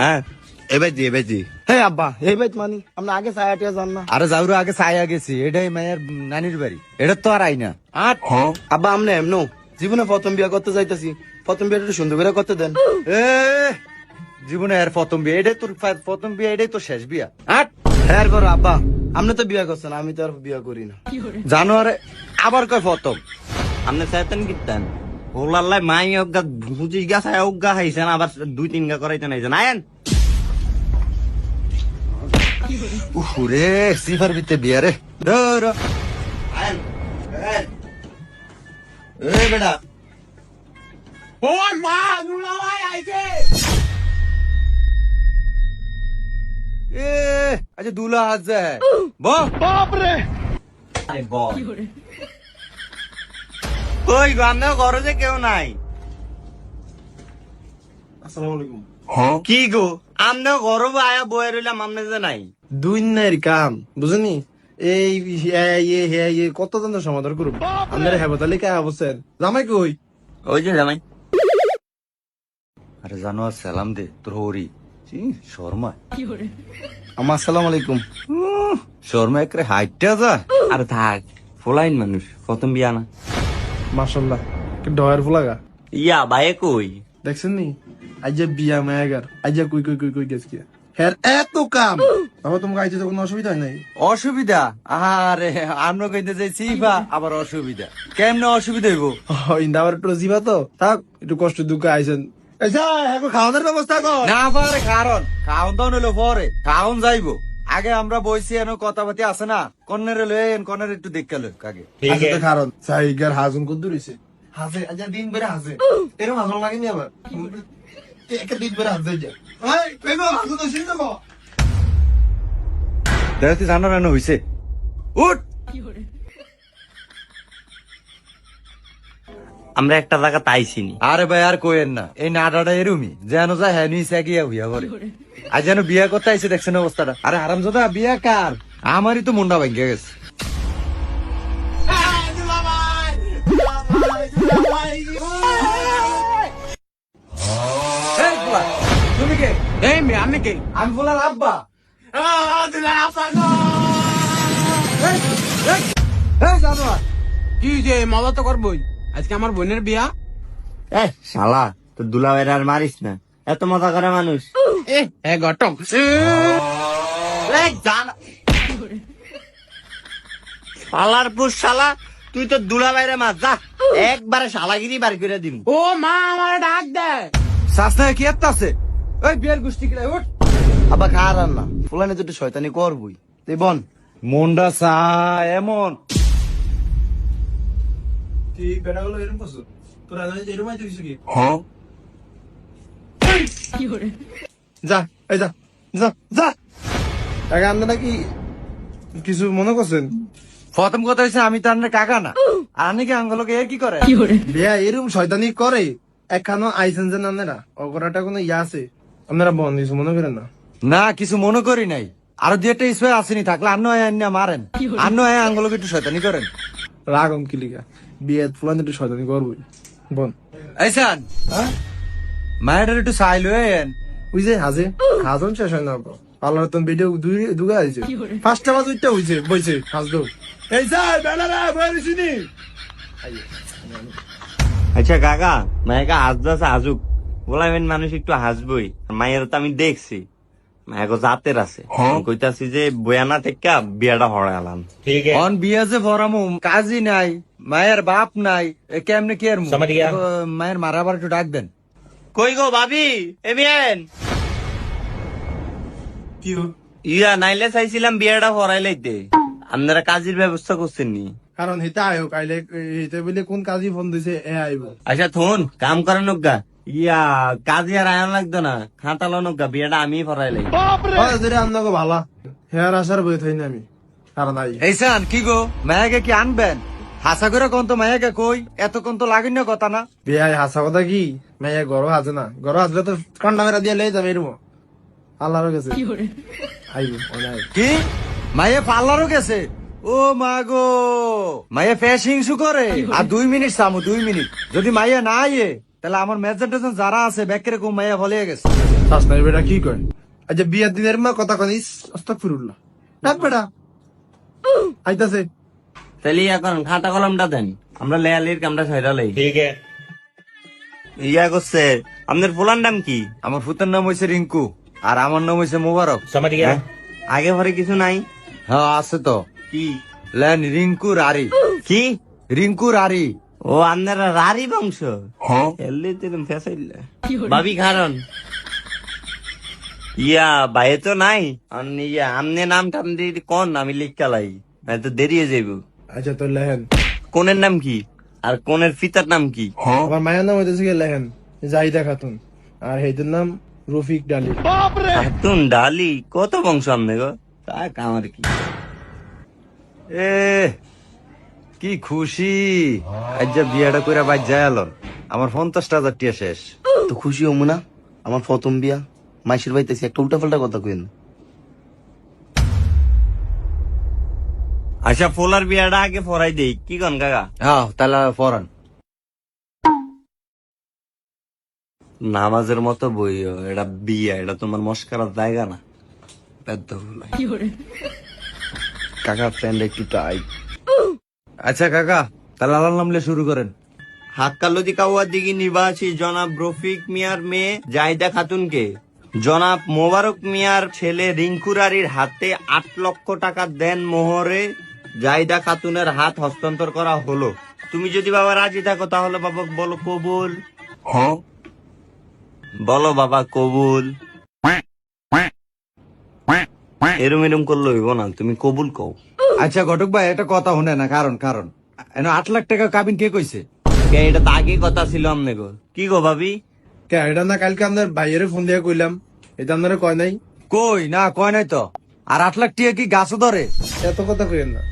হ্যাঁ। এবার দি এবার দি হে আব্বা এই বাইত মানি আপনি আগে ছায়া টিয়া যান না। আরে যাওর আগে ছায়া গেছি এটাই মায়ের নানির বাড়ি। এটা তো আর আই না আট আব্বা আমনে এমনো জীবনে প্রথম বিয়া করতে যাইতাছি। প্রথম বিয়াটা একটু সুন্দর করে করতে দেন। এ জীবনে আর প্রথম বিয়ে এটাই তোর প্রথম বিয়ে এটাই তোর শেষ বিয়া। আট। হ্যাঁ করো আব্বা আপনি তো বিয়া করছেন আমি তো আর বিয়া করি না। জানোয়ারে আবার কয় প্রথম? আপনি চাইতেন কিতান হোলাল্লাই মাই অজ্ঞা বুঝি গা চাই অজ্ঞা খাইছেন আবার দুই তিন গা করাইতে নাইছেন আয়েন উরে সিফার ভিতরে বিয়া রে। আয়েন এ বেটা। এ আচ্ছা দুলা আরে বল কই গো আপনার ঘরে যে কেউ নাই। আসসালামু আলাইকুম। কি গো ঘরে আয়া বয়ে রইলাম আপনি যে নাই। দুই নাইর কাম বুঝনি? এই কত জন সমাধান করুন আপনার হেবতালি কে অবস্থা জামাই কই? ওই যে জামাই। আরে জানোয়ার সালাম দে তোর হরি। শর্মা। আমার আসসালামু আলাইকুম। শর্মা একরে হাইটটা যা। আর থাক ফোলাইন মানুষ প্রথম বিয়া না। মাশাল্লাহ কি ডয়ের ফুলাগা ইয়া বাইয়ে কই? দেখছেন নি? আজ যে বিয়া মায়াগার আজ যে কই কই কই কই গেছ কি? হ্যাঁ এত কাম! বাবা তোমাকে আইতে তো কোনো অসুবিধা নাই? অসুবিধা? আরে আমরা কইতে যাই সিফা আবার অসুবিধা। কেমনে অসুবিধা হইব? ইন্দা আবার একটু জিবা তো। থাক একটু কষ্ট দুঃখ আইছেন। আচ্ছা এখন খাওয়ানোর ব্যবস্থা কর। না পারে কারণ খাওন দাওন হইল পরে। খাওন যাইবো। আগে আমরা বইছি এনো কথাবার্তি আছে না? কন্যারে লয়ে এন কন্যারে একটু দেখতে লই কাগে আচ্ছা কারণ সাইগার হাজুন কত দূরিছে হাসে আচ্ছা দিন বেড়ে হাসে এরকম হাসন লাগেনি আবার? একটা দিন বেড়ে হাসে যা এই পেগো হাসুন তো শুনতে কো দেখতে জানো রানো হইছে। উঠ! আমরা একটা জায়গা তাইছি নি আরে ভাই আর কোয়েন না। এই নাডাটা এরুমি যেন যা হ্যাঁ নিছে গিয়া হইয়া করে আজ যেন বিয়া করতে আইছে দেখছেন অবস্থাটা। আরে হারাম দাদা বিয়া কার? আমারই তো মুন্ডা ভাঙ্গে গেছে। তুমি কে? এই মেয়ে আমি কে? আমি বলার আব্বা। এই, এই, এই জানোয়ার। কি যে মজা তো করবই? আজকে আমার বোনের বিয়া। এ শালা তো দুলাভাইরা আর মারিস না। এত মজা করে মানুষ। ঘটক। শালার পুষ শালা তুই তো দুলাভাইরা মাছ যা। একবারে শালাগিরি বার করে দিবি ও মা আমার ডাক দেয় শাস্তা কি একটা আছে? ওই বিয়ের গোষ্ঠী কিলাই উঠ। আবার আর না ফুলানে তো শয়তানি করবই। তুই বন মন্ডা চা এমন। তুই বেড়া গুলো এরকম করছ? তোরা এরকম আইতে কিছু কি? যা এই যা যা যা। আগে আমরা নাকি কিছু মনে করছেন? প্রথম কথা হচ্ছে আমি তো আপনার কাকা না। আর আপনি কি আঙ্গলকে এর কি করে? বিয়া এরকম শয়তানি করে। একখানো আইসেন যে আপনারা? অগরাটা কোনো ইয়া আছে? আপনারা বন কিছু মনে করেন না? না কিছু মনে করি নাই। আরও দুই একটা স্প্রে আসেনি থাকলে আন্ন আন্না মারেন। আন্ন আঙ্গলকে একটু শয়তানি করেন। রাগম কিলিকা বিয়ে ফুলান একটু শয়তানি করবই। বন। এইসান মায়ের একটু চাই লয়েন ওই যে হাজে হাজন শেষ হয় না পার্লার তো ভিডিও দুই দুগা হয়েছে পাঁচটা বাজ উঠতে হয়েছে বইছে হাজ দৌ এই স্যার বেড়ারা বই শুনি আচ্ছা কাকা মায়েকে হাসদাসে হাসুক বলাবেন মানুষ একটু হাসবই। মায়ের তো আমি দেখছি। মায়েকে জাতের আছে। কইতাছি যে বয়ানা থেকে বিয়াটা হরালাম অন বিয়া যে ভরামু কাজই নাই মায়ের বাপ নাই কেমনে কি আর মায়ের মারাবার একটু ডাক দেন কই গো ভাবি? এমিয়েন কি ইয়া নাইলে চাইছিলাম বিয়াটা হরাই লাইতে। আপনারা কাজের ব্যবস্থা করছেন নি। কারণ হিতা আয়ো কাইলে হিতে বলে কোন কাজী ফোন দিছে এ আইব। আচ্ছা থুন কাম করানো গা ইয়া কাজে আর আয়ন লাগতো না খাতালো গা বিয়াটা আমি ভরাই লাই যদি আপনাকে ভালা। হেয়ার আসার বই থই না আমি কারণ আই। এইসান কি গো? মায়াকে কি আনবেন? হাসা করে কোন তো মায়াকে কই? এতক্ষণ তো লাগেন না কথা না। বিয়া হাসা কথা কি? মেয়ে গরো হাজে না। গরো হাজলে তো কান্ডা মেরা দিয়ে লেই যাবে এরম আল্লাহর আইব কি? মায়ে পার্লারও গেছে? ও মা গো! মায়ে ফ্যাশিং শু করে। আর দুই মিনিট সামু দুই মিনিট। যদি মাইয়া না আইয়ে তাহলে আমার মেজর টেজন যারা আছে ব্যাকের কম মাইয়া ভলিয়ে গেছে। শাসনাই বেটা কি কয়? আচ্ছা বিয়ার দিনের মা কথা কনিস আস্তাগফিরুল্লাহ ডাক বেটা। আইতাছে। তাহলে এখন খাতা কলমটা দেন। আমরা লেয়ালির কামটা সাইডা লই। ঠিক ইয়া করছে আপনার ফুলার নাম কি? আমার ফুতের নাম হয়েছে রিঙ্কু আর আমার নাম হয়েছে মোবারক। হ্যাঁ? আগে পরে কিছু নাই? হ্যাঁ আছে তো। কি? লেন রিঙ্কু রারি। কি? রিঙ্কু রারি। ও আপনারা রারি বংশ? এলে তেরম ফেসাইলে। ভাবি কারণ ইয়া বাইরে তো নাই। ইয়া আমনে নাম টাম দিয়ে কোন আমি লিখালাই নাই তো দেরিয়ে যাইব। আচ্ছা তোর লেহেন। কোনের নাম কি? আর কোনের পিতার নাম কি? আমার মায়ের নাম হইতেছে কি লেহেন জাহিদা খাতুন। আর হেইদের নাম রফিক ডালি। খাতুন ডালি? কত বংশ আমনে গো? তা আমার কি? এ কি খুশি। আজ যা বিয়াটা কইরা বাজ যায় আলন আমার পঞ্চাশটা হাজার টিয়া শেষ। তো খুশি হমু না? আমার প্রথম বিয়া। মাইশের বাড়িতেছি একটা উল্টা পাল্টা কথা কইন। আচ্ছা ফোলার বিয়াটা আগে ফরাই দেই। কি কন কাকা? হ্যাঁ তাহলে ফরান নামাজের মতো বই এটা বিয়া এটা তোমার মস্কারার জায়গা না। কাকা ফ্রেন্ড একটু টাইট আচ্ছা কাকা তাহলে আল্লাহ নামলে শুরু করেন। হাক্কালদি কাওয়ার দিঘি নিবাসী জনাব রফিক মিয়ার মেয়ে জাহিদা খাতুনকে। জনাব মোবারক মিয়ার ছেলে রিঙ্কুরারির হাতে আট লক্ষ টাকা দেন মোহরে। জাহিদা খাতুনের হাত হস্তান্তর করা হলো। তুমি যদি বাবা রাজি থাকো তাহলে বাবা বলো কবুল। বলো বাবা কবুল। এরম এরম করলে হইব না তুমি কবুল কও। আচ্ছা ঘটক ভাই একটা কথা শুনে না কারণ কারণ। এনে আট লাখ টাকা কাবিন কে কইছে? কে, এটা তো আগে কথা ছিল আমনে গো কি গো ভাবি? কে এটা না কালকে আপনার ভাইয়ের ফোন দিয়ে কইলাম। এটা আপনারা কয় নাই? কই? না কয় নাই তো। আর আট লাখ টিয়া কি গাছও ধরে? এত কথা কইেন না।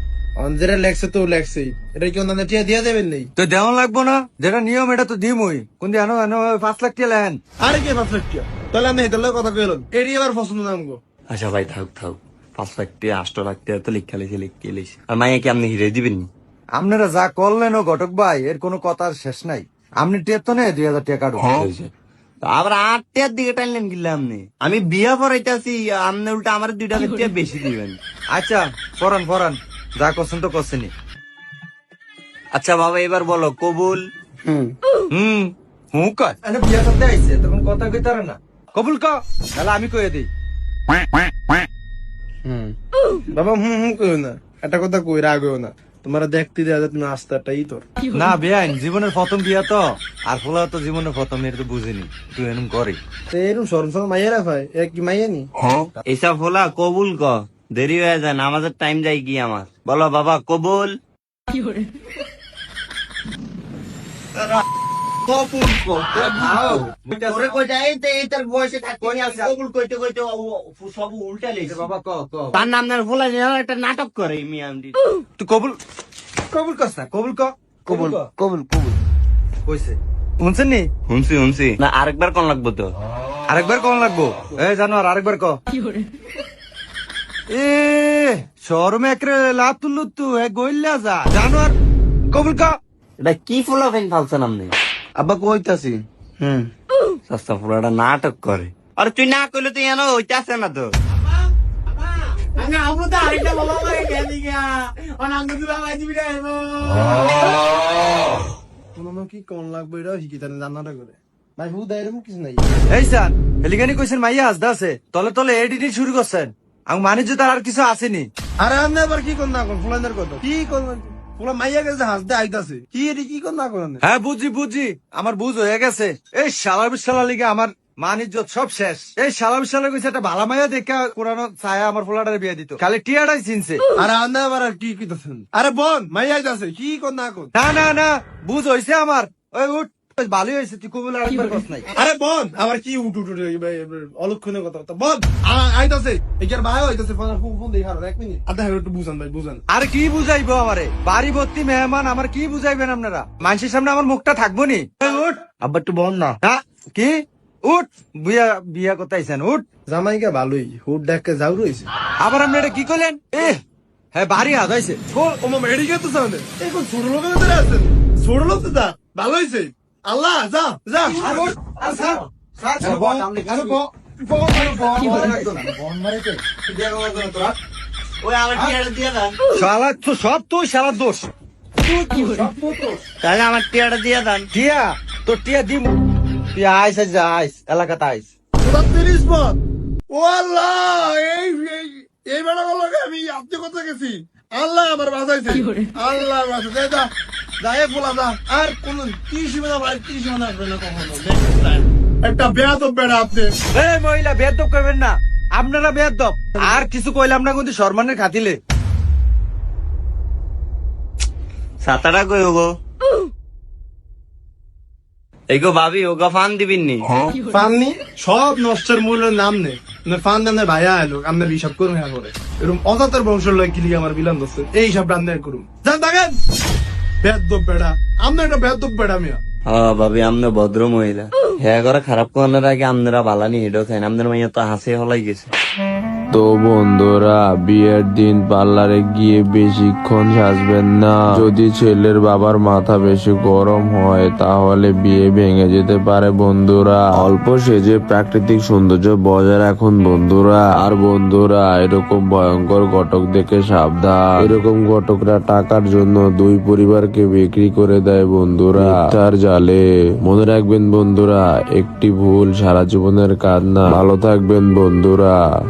অঞ্জেরা লেখছে তো লেখছেই। এটা কি অন্যান্য টিয়া দিয়া দেবেন নেই? তো দেওয়া লাগবো না? যেটা নিয়ম এটা তো দিমই। কোন দিয়ে আনো আনো পাঁচ লাখ টিয়া লেন আরে কে পাঁচ লাখ টিয়া? তাহলে এটার লগে কথা কইলেন এটি আবার পছন্দ নাম গো আচ্ছা ভাই থাক থাক। পাঁচ লাখ টাকা আষ্ট লাখ টাকা তো লিখা লিখে লিখে লিখে। আর মাইয়া কি আপনি হিরে দিবেন নি? আপনারা যা করলেন ও ঘটক ভাই এর কোনো কথার শেষ নাই। আপনি টিয়া তো নেই দুই হাজার টাকা কাটুন আবার আট টাকার দিকে টানলেন কিনলে আপনি? আমি বিয়া পড়াইতেছি আপনি উল্টা আমার দুইটা টাকা বেশি দিবেন। আচ্ছা ফরান ফরান যা করছেন তো করছেনি আচ্ছা বাবা এবার বলো কবুল? হুম। হুম হুঁ কয়? আরে বিয়া করতে আইছে তখন কথা কইতারে না। কবুল ক তাহলে আমি কইয়ে দিই। হুম। বাবা হুম হুম কইও না। একটা কথা কই রাগ হইও না। তোমার দেখতে দেওয়া যায় তুমি আস্তাটাই তোর। না বেআইন জীবনের প্রথম বিয়া তো। আর ফোলা তো জীবনের প্রথম এটা তো বুঝিনি। তুই এরকম করি এরকম সরম সরম মাইয়েরা ভাই এক কি মাইয়া নি? এইসব হলা কবুল ক দেরি হয়ে যায় নামাজের টাইম যায় কি আমার? বলো বাবা কবুল? তোরে কই যায়? এই এই তোর বয়সে থাকতে কবুল কইতে কইতে ও- ও সব উল্টা লেগেছে। বাবা ক ক তার নাম যায় একটা নাটক করে এই মিয়া তুই কবুল কবুল কস না? কবুল ক? কবুল কবুল কবুল কইছে। শুনছেন নি? শুনছি শুনছি। না আরেকবার কোন লাগবো তো। আরেকবার কম লাগবো। এ জানো আর আরেকবার ক? এ শরমে একরে লাভ তুললু তু এ গইল্লা যা। জানোয়ার কবুল ক। এটা কি ফুলা ফেন ফালছেন আপনি আব্বা কইতাছি। হুম। সস্তা ফুলাটা নাটক করে। আরে তুই না কইলে তুই এনো হইতাছে না তো। কি কোন লাগবে এটা শিখি জানাটা করে। ভাই হু দেয় কিছু নাই। এই কইছেন মাইয়া হাসদা আছে। তলে তলে এডিটিং শুরু করছেন। আমি মানিজ্য তার আর কিছু আসেনি। আরে আমি আবার কি কোন না কোন ফুলানের কথা। কি কোন ফুলা মাইয়া গেছে হাসতে আইতাছে। কি এটি কি কোন না কোন হ্যাঁ বুঝি বুঝি। আমার বুঝ হয়ে গেছে। এই শালা বিশালা লিগে আমার মান ইজ্জত সব শেষ। এই শালা বিশালা কইছে একটা ভালা মাইয়া দেখা কোরআন ছায়া আমার ফুলাটারে বিয়ে দিত। খালি টিয়াটাই চিনছে। আরে আমি আবার কি কইতাছেন? আরে বোন মাইয়া আইতাছে। কি কোন না কোন না না না বুঝ হইছে আমার। ওই উঠ। ভালোই হয়েছে তুই কবুল আরেকবার কস নাই। আরে বোন আবার কি উঠ উঠ উঠ অলক্ষণের কথা কথা বোন আইতাছে এটার ভাই হইতাছে ফোন ফোন ফোন দেখার এক মিনিট। আধা একটু বুঝান ভাই বুঝান। আর কি বুঝাইবো আমারে? বাড়ি ভর্তি মেহমান আমার কি বুঝাইবেন আপনারা? মানুষের সামনে আমার মুখটা থাকব নি উঠ। আব্বা একটু বল না। হ্যাঁ কি? উঠ বিয়া বিয়া কোথাইছেন? উঠ। জামাইকা ভালোই হুট ডাককে যাও রইছে। আবার আপনি এটা কি করলেন এ হ্যাঁ বাড়ি হাত হয়েছে ও ওমা মেডিকেল তো সামনে এখন ছোট লোকের ভিতরে আছেন? ছোট লোক তো দা ভালো হইছে। আল্লাহ যা যা তো সব তুই শালা দোষ। তাহলে আমার টিয়াটা দিয়ে দেন টিয়া তোর টিয়া দিম। তুই আইস আইস আইস এলাকাতে আইস। তিরিশ পথ ও আল্লাহ এই এই বেড়া আমি আপনি কোথায় গেছি? আল্লাহ আমার বাঁচাইছে। আল্লাহ বাঁচাইছে। যা যা এ বলা যা আর কোন তিরিশ তিরিশ আসবে না কখনো। একটা বেয়া তো বেড়া আপনি। এই মহিলা বেদব করবেন না। আপনারা বেদব আর কিছু কইলাম না কিন্তু সম্মানের খাতিলে। সাতাটা কই এগো ভাবি ওগো ফান দিবিননি ফাননি সব নষ্টের মূলের নাম নেই ফান দানের ভাইয়া এলো আপনার হিসাব করুন হ্যাঁ করে। এরকম অজাতের বংশ লয় কিলি আমার বিলাম দোস্ত এই হিসাব রান্নার করুন জান আমরা ভাবি, আমনে ভদ্র মহিলা। হ্যাঁ করে খারাপ করার আগে আপনারা বালানি নিয়ে খাই আমাদের মাইয়া তো হাসি হলাই গেছে। তো বন্ধুরা, বিয়ের দিন পার্লারে গিয়ে বেশিক্ষণ সাজবেন না। যদি ছেলের বাবার মাথা বেশি গরম হয়, তাহলে বিয়ে ভেঙে যেতে পারে বন্ধুরা। অল্প সেজে প্রাকৃতিক সৌন্দর্য বজায় রাখুন বন্ধুরা। আর বন্ধুরা, এরকম ভয়ঙ্কর ঘটক দেখে সাবধান। এরকম ঘটকরা টাকার জন্য দুই পরিবারকে বিক্রি করে দেয় বন্ধুরা। তার জালে। মনে রাখবেন বন্ধুরা, একটি ভুল সারা জীবনের কান্না। ভালো থাকবেন বন্ধুরা।